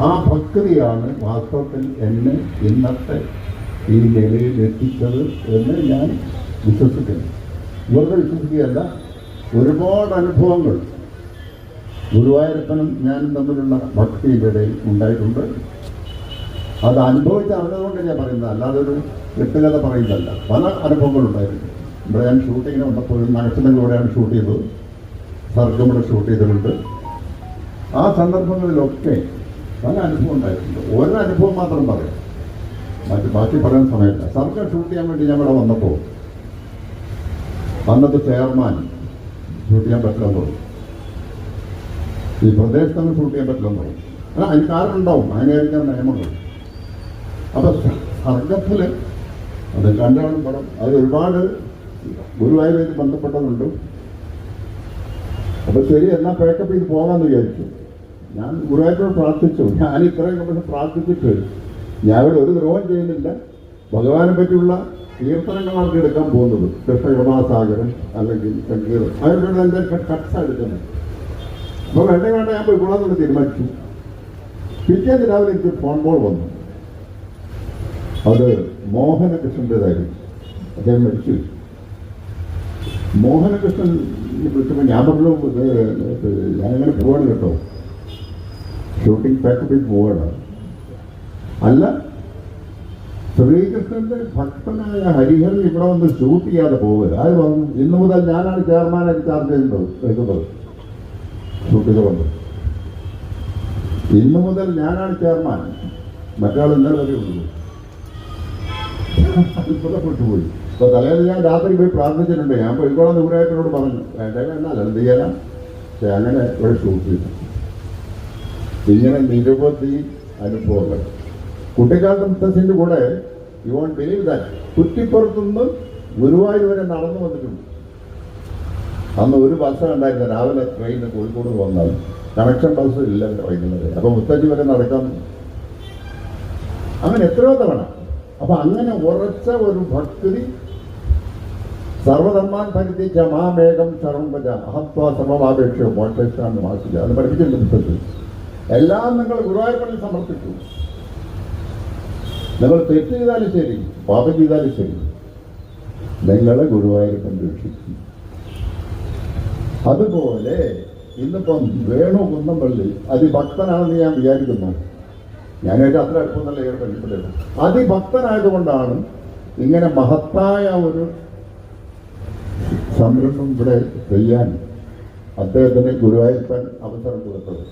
ആ ഭക്തിയാണ് വാസ്തവത്തിൽ എന്നെ ഇന്നത്തെ ഈ നിലയിൽ എത്തിച്ചത് എന്ന് ഞാൻ വിശ്വസിക്കുന്നു. വെറുതെ വിശ്വസിക്കുകയല്ല ഒരുപാട് അനുഭവങ്ങൾ ഗുരുവായൂരപ്പനും ഞാനും തമ്മിലുള്ള ഭക്തിയുടെ ഇടയിൽ ഉണ്ടായിട്ടുണ്ട്. അത് അനുഭവിച്ച് അറിഞ്ഞതുകൊണ്ട് ഞാൻ പറയുന്നത് അല്ലാതെ ഒരു കെട്ടുകഥ പറയുന്നതല്ല. പല അനുഭവങ്ങളുണ്ടായിരുന്നു ഇവിടെ ഞാൻ ഷൂട്ടിങ്ങിന് വന്നപ്പോൾ നഗരത്തിന്റെ ഷൂട്ട് ചെയ്തത്. സർഗം ഷൂട്ട് ചെയ്തിട്ടുണ്ട്. ആ സന്ദർഭങ്ങളിലൊക്കെ പല അനുഭവം ഉണ്ടായിട്ടുണ്ട്. ഓരോ അനുഭവം മാത്രം പറയാം. മറ്റ് ബാക്കി പറയാൻ സമയമില്ല. സർക്കാർ ഷൂട്ട് ചെയ്യാൻ വേണ്ടി ഞാൻ ഇവിടെ വന്നപ്പോൾ അന്നത്തെ ചെയർമാൻ ഷൂട്ട് ചെയ്യാൻ പറ്റില്ലെന്ന് പറഞ്ഞു. ഈ പ്രദേശത്ത് തന്നെ ഷൂട്ട് ചെയ്യാൻ പറ്റില്ലെന്ന് പറഞ്ഞു. അല്ല അതിന് കാരണം ഉണ്ടാവും. അതിനായിരിക്കാൻ നിയമങ്ങൾ. അപ്പൊ സർഗത്തിൽ അത് കണ്ടാണ് പടം അതിൽ ഒരുപാട് ഗുരുവായൂരായിട്ട് ബന്ധപ്പെട്ടതുണ്ട് അപ്പൊ ശരി എന്നാ പേക്കപ്പ് ചെയ്ത് പോകാമെന്ന് വിചാരിച്ചു. ഞാൻ ഗുരുവായൂരോട് പ്രാർത്ഥിച്ചു. ഞാൻ ഇത്രയും കൊണ്ട് പ്രാർത്ഥിച്ചിട്ട് ഞാൻ ഇവിടെ ഒരു ദ്രോഹം ചെയ്യുന്നില്ല. ഭഗവാനെ പറ്റിയുള്ള കീർത്തനങ്ങളാണ് എടുക്കാൻ പോകുന്നത്. കൃഷ്ണകൃപാസാഗരം അല്ലെങ്കിൽ സംഗീതം അവരുടെ എന്റെ കട്ട്സ് എടുക്കുന്നത്. അപ്പോൾ വേണ്ട വേണ്ട ഞാൻ പോയി കൊള്ളാമെന്ന് തീരുമാനിച്ചു. പിറ്റേന്ന് രാവിലെ എനിക്ക് ഫോൺ കോൾ വന്നു. അത് മോഹനകൃഷ്ണന്റെതായിരുന്നു. അദ്ദേഹം മരിച്ചു. മോഹനകൃഷ്ണൻ വിളിച്ചപ്പോൾ ഞാൻ പറഞ്ഞു ഞാനിങ്ങനെ പോവാണ് കേട്ടോ. ഷൂട്ടിംഗ് പാക്കപ്പിൽ പോവാണ് അല്ല ശ്രീകൃഷ്ണന്റെ ഭക്തനായ ഹരിഹരൻ ഇവിടെ വന്ന് ഷൂട്ട് ചെയ്യാതെ പോവുക അത് പറഞ്ഞു? ഇന്നു മുതൽ ഞാനാണ് ചെയർമാനായിട്ട് ചാർജ് ചെയ്യുന്നത് എടുക്കുന്നത് ഷൂട്ട് ചെയ്തുകൊണ്ട് ഇന്നു മുതൽ ഞാനാണ് ചെയർമാൻ മറ്റാൾ ഇന്നലെ വരെ ഉള്ളൂ. അത്ഭുതപ്പെട്ടു പോയി അപ്പൊ തലേന്ന് ഞാൻ രാത്രി പോയി പ്രാർത്ഥിച്ചിട്ടുണ്ട്. ഞാൻ പോയിക്കോളാം ദൂരായിട്ടോട് പറഞ്ഞു. വേണ്ട വേണ്ട എന്ത് ചെയ്യാനാ? പക്ഷെ അങ്ങനെ ഇവിടെ ഷൂട്ട് ചെയ്തു. ഇങ്ങനെ നിരവധി അനുഭവങ്ങൾ. കുട്ടിക്കാലത്ത് മുത്തശ്ശിന്റെ കൂടെ യു വോണ്ട് ബിലീവ് ദാറ്റ്. കുറ്റിപ്പുറത്തുനിന്ന് ഗുരുവായൂർ വരെ നടന്നു വന്നിട്ടുണ്ട്. അന്ന് ഒരു ബസ് ഉണ്ടായിരുന്നു രാവിലെ ട്രെയിൻ കോഴിക്കോട് വന്നാൽ കണക്ഷൻ ബസ് ഇല്ല വൈകുന്നത് അപ്പോൾ മുത്തച്ഛൻ വരെ നടക്കാൻ. അങ്ങനെ എത്രയോ തവണ. അപ്പൊ അങ്ങനെ ഉറച്ച ഒരു ഭക്തി സർവധർമാൻ പരിധിച്ച മാമേഘം സർവഭജ അഹത്വ സർവമാപേക്ഷ മോക്ഷാന്ന് വാസിക്കുക അത് പഠിപ്പിച്ചില്ല മുത്തച്ഛൻ എല്ലാം നിങ്ങൾ ഗുരുവായൂരപ്പനിൽ സമർപ്പിച്ചു. നിങ്ങൾ തെറ്റ് ചെയ്താലും ശരി പാപം ചെയ്താലും ശരി. നിങ്ങളെ ഗുരുവായൂരപ്പൻ രക്ഷിക്കും. അതുപോലെ ഇന്നിപ്പം വേണു കുന്നംപള്ളി അതിഭക്തനാണെന്ന് ഞാൻ വിചാരിക്കുന്നു. ഞാനായിട്ട് അത്ര അടുപ്പമെന്നല്ല ഇയാൾ പരിചയപ്പെട്ടത് അതിഭക്തനായതുകൊണ്ടാണ് ഇങ്ങനെ മഹത്തായ ഒരു സംരംഭം ഇവിടെ ചെയ്യാൻ അദ്ദേഹത്തിന് ഗുരുവായൂരപ്പൻ അവസരം കൊടുത്തത്.